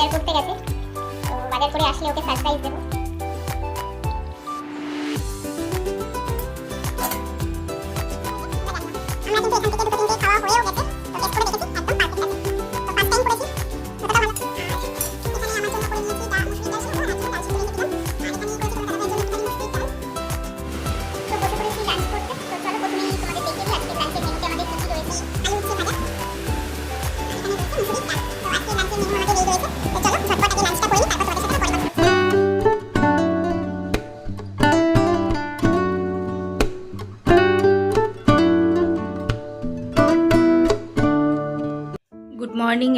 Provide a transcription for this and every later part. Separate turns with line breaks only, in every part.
বাজার করতে গেছে তো বাজার করে আসলে ওকে সারপ্রাইজ দেবো।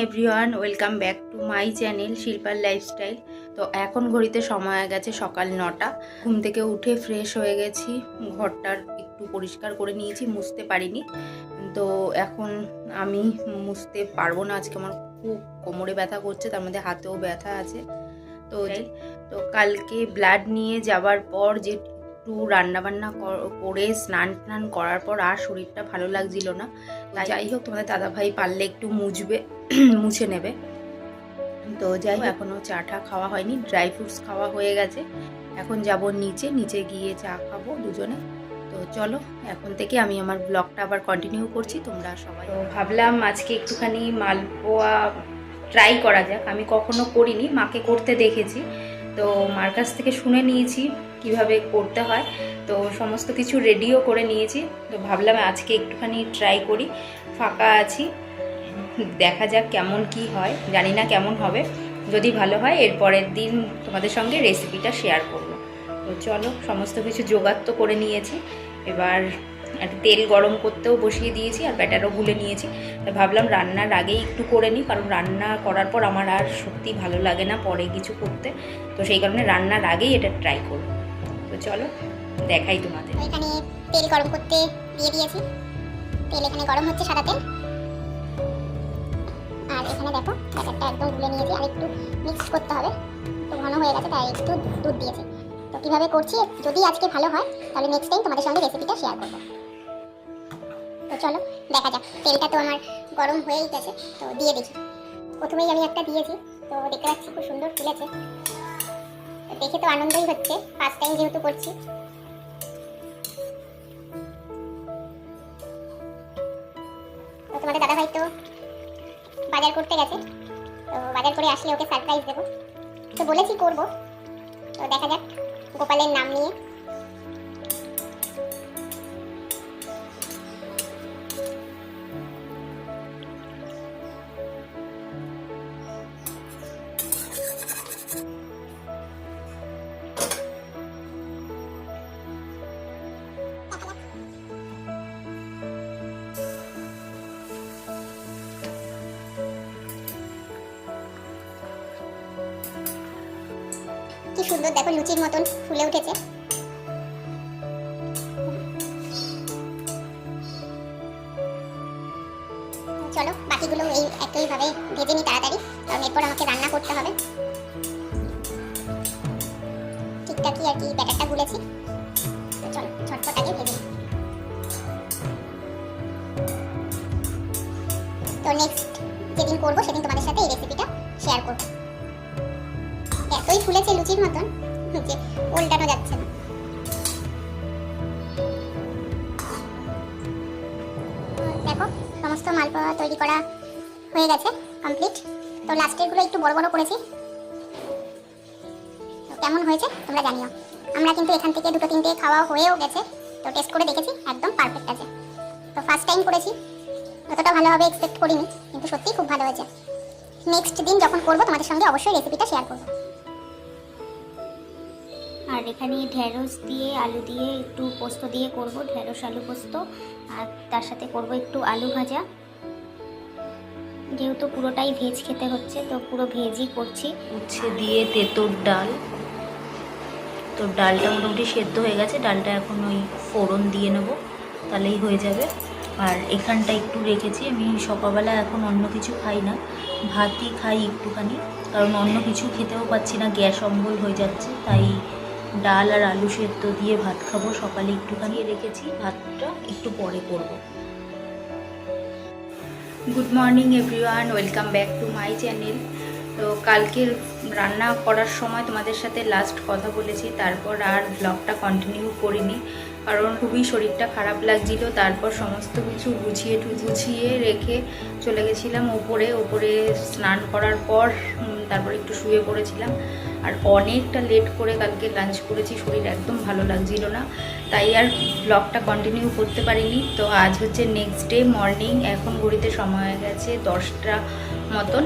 Everyone welcome back to my channel শিল্পার lifestyle তো এখন ঘড়িতে সময় হয়ে গেছে সকাল নটা। ঘুম থেকে উঠে ফ্রেশ হয়ে গেছি। ঘরটার একটু পরিষ্কার করে নিয়েছি মুছতে পারিনি। তো এখন আমি মুছতে পারব না। আজকে আমার খুব কোমরে ব্যথা করছে তার মধ্যে হাতেও ব্যথা আছে। তো তো কালকে ব্লাড নিয়ে যাবার পর যে একটু রান্নাবান্না কর- করে স্নান টান করার পর আর শরীরটা ভালো লাগছিল না। তাই যাই হোক তোমাদের দাদা ভাই পারলে একটু মুছবে মুছে নেবে। তো যাই হোক এখনও চা টা খাওয়া হয়নি ড্রাই ফ্রুটস খাওয়া হয়ে গেছে। এখন যাব নিচে নিচে গিয়ে চা খাব দুজনে। তো চলো এখন থেকে আমি আমার ব্লগটা আবার কন্টিনিউ করছি তোমরা সবাই। তো ভাবলাম আজকে একটুখানি মালপোয়া ট্রাই করা যাক। আমি কখনো করিনি মাকে করতে দেখেছি। তো মার কাছ থেকে শুনে নিয়েছি। কীভাবে করতে হয়। তো সমস্ত কিছু রেডিও করে নিয়েছি। তো ভাবলাম আজকে একটুখানি ট্রাই করি। ফাঁকা আছি। দেখা যাক কেমন কি হয়। জানি না কেমন হবে। যদি ভালো হয়, এর পরের দিন তোমাদের সঙ্গে রেসিপিটা শেয়ার করব। তো চলো, সমস্ত কিছু জোগাড় তো করে নিয়েছি। এবার একটা তেল গরম করতেও বসিয়ে দিয়েছি আর ব্যাটারও গুলে নিয়েছি। তো ভাবলাম রান্নার আগেই একটু করে নিই, কারণ রান্না করার পর আমার আর সত্যি ভালো লাগে না পরে কিছু করতে। তো সেই কারণে রান্নার আগেই এটা ট্রাই করব। তো চলো, দেখাই তোমাদের।
এখানে তেল গরম করতে দিয়ে দিয়েছি। তেল এখানে গরম হচ্ছে সাদা তেল আর এখানে দেখো, ব্যাটারটা একদম গুলে নিয়েছি। আর একটু মিক্স করতে হবে। তো ঘন হয়ে গেছে, তাই একটু দুধ দিয়েছি। তো কীভাবে করছি? যদি আজকে ভালো হয়, তাহলে নেক্সট টাইম তোমাদের সঙ্গে রেসিপিটা শেয়ার করব। তো চলো, দেখা যাক। তেলটা তো আমার গরম হয়েই গেছে, তো দিয়ে দেখি। প্রথমেই আমি একটা দিয়েছি। তো দেখতে পাচ্ছি খুব সুন্দর ফুলেছে। দেখে তো আনন্দই হচ্ছে ফার্স্ট টাইম যেহেতু করছি। তো তোমাদের দাদা ভাই তো বাজার করতে গেছে, তো বাজার করে আসলে ওকে সারপ্রাইজ দেবো। তো বলেছি করব, তো দেখা যাক গোপালের নাম নিয়ে। কি সুন্দর, দেখো লুচির মতন ফুলে উঠেছে। চলো, বাকিগুলো এই একইভাবে ভেজে নিই তাড়াতাড়ি, কারণ এরপর আমাকে রান্না করতে হবে। ঠিকঠাকই আর কি ব্যাটারটা গুলেছি। চলো, ঝটপট আগে ভেজে তো নেক্সট যেদিন করব, সেদিন তোমাদের সাথে এই রেসিপিটা শেয়ার করব। ফুলেছে লুচির মতন, যে উল্টানো যাচ্ছে না। দেখো, সমস্ত মালপোয়া তৈরি করা হয়ে গেছে কমপ্লিট তো লাস্টেরগুলো একটু বড় বড় করেছি। কেমন হয়েছে, তোমরা জানিও। আমরা কিন্তু এখান থেকে দুটো তিনটে খাওয়া হয়েও গেছে, তো টেস্ট করে দেখেছি, একদম পারফেক্ট আছে। তো ফার্স্ট টাইম করেছি, অতটা ভালো হবে এক্সপেক্ট করিনি, কিন্তু সত্যিই খুব ভালো হয়েছে। নেক্সট দিন যখন করব, তোমাদের সঙ্গে অবশ্যই রেসিপিটা শেয়ার করব।
আর এখানে ঢেঁড়স দিয়ে, আলু দিয়ে একটু পোস্ত দিয়ে করব, ঢেঁড়স, আলু পোস্ত। আর তার সাথে করব একটু আলু ভাজা। যেহেতু পুরোটাই ভেজ খেতে হচ্ছে, তো পুরো ভেজই করছি।
উচ্ছে দিয়ে তেঁতোর ডাল। তো ডালটা মোটামুটি সেদ্ধ হয়ে গেছে, ডালটা এখন ওই ফোড়ন দিয়ে নেব, তাহলেই হয়ে যাবে। আর এখানটা একটু রেখেছি, আমি সকালবেলা এখন অন্য কিছু খাই না, ভাতই খাই একটুখানি, কারণ অন্য কিছু খেতেও পাচ্ছি না, গ্যাস অম্বল হয়ে যাচ্ছে, তাই ডাল আর আলু সেদ্ধ দিয়ে ভাত খাব। সকালে একটুখানি রেখেছি, ভাতটা একটু পরে করব। Good morning everyone welcome back to my channel তো কালকের রান্না করার সময় তোমাদের সাথে লাস্ট কথা বলেছি, তারপর আর ব্লগটা কন্টিনিউ করিনি। কারণ খুবই শরীরটা খারাপ লাগছিল। তারপর সমস্ত কিছু গুছিয়ে গুছিয়ে রেখে চলে গেছিলাম ওপরে। ওপরে স্নান করার পর তারপর একটু শুয়ে পড়েছিলাম। আর অনেকটা লেট করে কালকে লাঞ্চ করেছি, শরীর একদম ভালো লাগছিল না। তাই আর ব্লগটা কন্টিনিউ করতে পারিনি। তো আজ হচ্ছে নেক্সট ডে মর্নিং এখন ঘড়িতে সময় হয়ে গেছে দশটা মতন।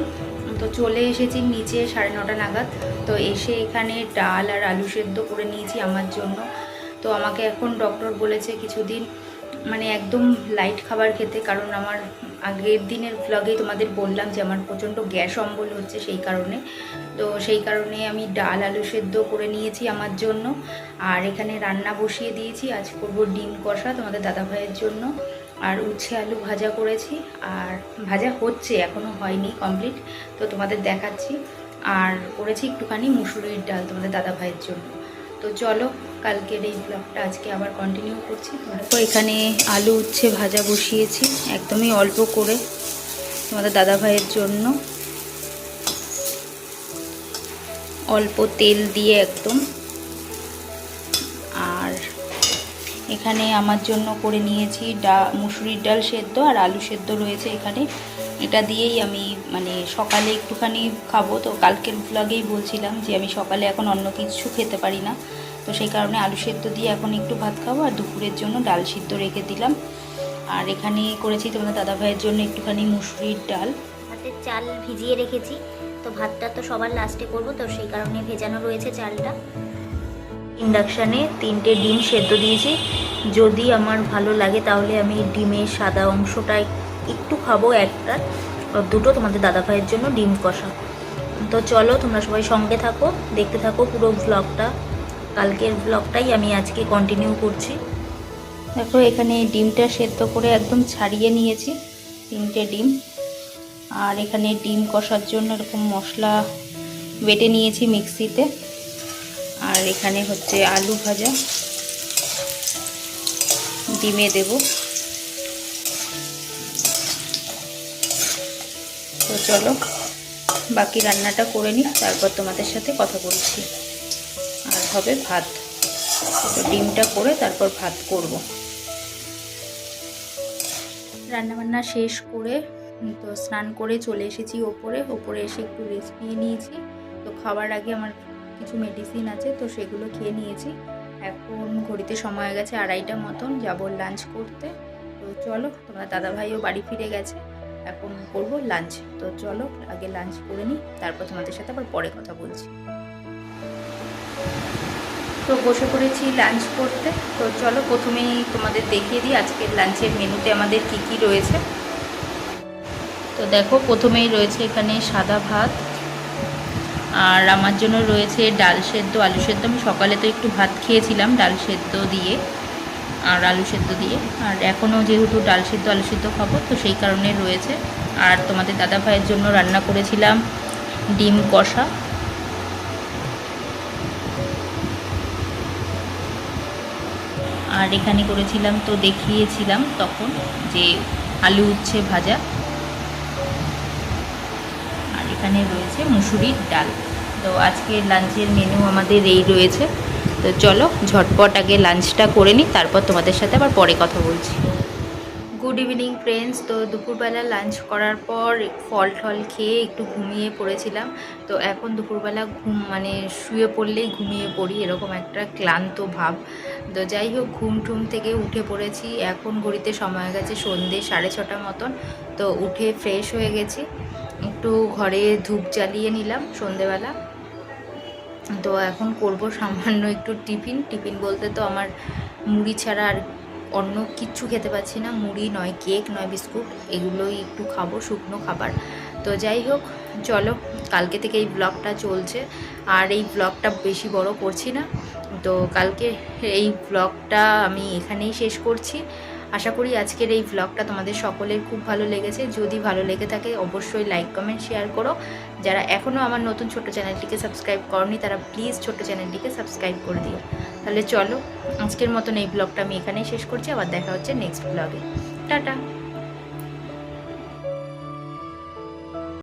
তো চলে এসেছি নিচে সাড়ে নটা নাগাদ। তো এসে এখানে ডাল আর আলু সেদ্ধ করে নিয়েছি আমার জন্য। তো আমাকে এখন ডক্টর বলেছে কিছুদিন মানে একদম লাইট খাবার খেতে। কারণ আমার আগের দিনের ব্লগে তোমাদের বললাম যে আমার প্রচণ্ড গ্যাস অম্বল হচ্ছে সেই কারণে। তো সেই কারণে আমি ডাল, আলু সেদ্ধ করে নিয়েছি আমার জন্য। আর এখানে রান্না বসিয়ে দিয়েছি। আজ করব ডিম কষা তোমাদের দাদা ভাইয়ের জন্য। আর উচ্ছে আলু ভাজা করেছি। আর ভাজা হচ্ছে এখনও হয়নি কমপ্লিট তো তোমাদের দেখাচ্ছি। আর করেছি একটুখানি মুসুরির ডাল তোমাদের দাদা ভাইয়ের জন্য। তো চলো, কালকের এই ব্লগটা আজকে আবার কন্টিনিউ করছি। তো এখানে আলু উচ্ছে ভাজা বসিয়েছি, একদমই অল্প করে তোমাদের দাদা ভাইয়ের জন্য। অল্প তেল দিয়ে একদম। আর এখানে আমার জন্য করে নিয়েছি ডা মুসুরির ডাল সেদ্ধ আর আলু সেদ্ধ রয়েছে এখানে। এটা দিয়েই আমি মানে সকালে একটুখানি খাব। তো কালকের ব্লগেই বলছিলাম যে আমি সকালে এখন অন্য কিছু খেতে পারি না। তো সেই কারণে আলু সেদ্ধ দিয়ে এখন একটু ভাত খাব আর দুপুরের জন্য ডাল সিদ্ধ রেখে দিলাম। আর এখানে করেছি তোমাদের দাদা ভাইয়ের জন্য একটুখানি মুসুরির ডাল।
ভাতের চাল ভিজিয়ে রেখেছি। তো ভাতটা তো সবার লাস্টে করব, তো সেই কারণে ভেজানো রয়েছে চালটা।
ইন্ডাকশানে তিনটে ডিম সেদ্ধ দিয়েছি। যদি আমার ভালো লাগে তাহলে আমি ডিমের সাদা অংশটা একটু খাব একটা দুটো তোমাদের দাদা ভাইয়ের জন্য ডিম কষা। তো চলো, তোমরা সবাই সঙ্গে থাকো, দেখতে থাকো পুরো ব্লগটা কালকের ব্লগটাই আমি আজকে কন্টিনিউ করছি। দেখো, এখানে ডিমটা সেদ্ধ করে একদম ছাড়িয়ে নিয়েছি, তিনটে ডিম। আর এখানে ডিম কষার জন্য এরকম মশলা বেটে নিয়েছি মিক্সিতে। আর এখানে হচ্ছে আলু ভাজা। ডিমে দেব। তো চলো, বাকি রান্নাটা করে নিই, তারপর তোমাদের সাথে কথা বলছি। আর হবে ভাত। ডিমটা করে তারপর ভাত করব। রান্নাবান্না শেষ করে তো স্নান করে চলে এসেছি ওপরে। ওপরে এসে একটু রেস্ট নিয়ে নিয়েছি। তো খাবার আগে আমার কিছু মেডিসিন আছে, তো সেগুলো খেয়ে নিয়েছি। এখন ঘড়িতে সময় গেছে আড়াইটা মতন, যাব লাঞ্চ করতে। তো চলো, তোমার দাদা ভাইও বাড়ি ফিরে গেছে। এখন করব লাঞ্চ তো চলো, আগে লাঞ্চ করে নিই, তারপর তোমাদের সাথে আবার পরে কথা বলছি। তো বসে পড়েছি লাঞ্চ করতে। তো চলো, প্রথমেই তোমাদের দেখিয়ে দিই আজকের লাঞ্চের মেনুতে আমাদের কি কি রয়েছে। তো দেখো, প্রথমেই রয়েছে এখানে সাদা ভাত। আর আমার জন্য রয়েছে ডাল সেদ্ধ, আলু সেদ্ধ। আমি সকালে তো একটু ভাত খেয়েছিলাম ডাল সেদ্ধ দিয়ে। আর আলু সেদ্ধ দিয়ে। আর এখনও যেহেতু ডাল সেদ্ধ, আলু সেদ্ধ খাব, তো সেই কারণে রয়েছে। আর তোমাদের দাদা ভাইয়ের জন্য রান্না করেছিলাম ডিম কষা। আর এখানে করেছিলাম তো দেখিয়েছিলাম তখন যে আলু উচ্ছে ভাজা। আর এখানে রয়েছে মুসুরির ডাল। তো আজকে লাঞ্চের মেনু আমাদের এই রয়েছে। তো চলো, ঝটপট আগে লাঞ্চটা করে নিই, তারপর তোমাদের সাথে আবার পরে কথা বলছি। গুড ইভিনিং ফ্রেন্ডস তো দুপুরবেলা লাঞ্চ করার পর ফল টল খেয়ে একটু ঘুমিয়ে পড়েছিলাম। তো এখন দুপুরবেলা ঘুম মানে শুয়ে পড়লেই ঘুমিয়ে পড়ি, এরকম একটা ক্লান্ত ভাব। তো যাই হোক, ঘুম টুম থেকে উঠে পড়েছি। এখন ঘড়িতে সময় গেছে সন্ধে সাড়ে ছটা মতন। তো উঠে ফ্রেশ হয়ে গেছি। একটু ঘরে ধূপ জ্বালিয়ে নিলাম সন্ধেবেলা। তো এখন করব সামান্য একটু টিফিন। টিফিন বলতে তো আমার মুড়ি ছাড়া আর অন্য কিচ্ছু খেতে পাচ্ছি না। মুড়ি নয় কেক, নয় বিস্কুট, এগুলোই একটু খাব, শুকনো খাবার। তো যাই হোক, চলো, কালকে থেকে এই ব্লগটা চলছে। আর এই ব্লগটা বেশি বড় করছি না। তো কালকে এই ব্লগটা আমি এখানেই শেষ করছি। আশা করি আজকের এই ব্লগটা তোমাদের সকলের খুব ভালো লেগেছে। যদি ভালো লেগে থাকে, অবশ্যই লাইক কমেন্ট শেয়ার করো। যারা এখনও আমার নতুন ছোট চ্যানেলটিকে সাবস্ক্রাইব করনি, তারা প্লিজ ছোট চ্যানেলটিকে সাবস্ক্রাইব করে দিও। তাহলে চলো, আজকের মতন এই ব্লগটা আমি এখানেই শেষ করছি। আবার দেখা হচ্ছে নেক্সট ব্লগে টাটা!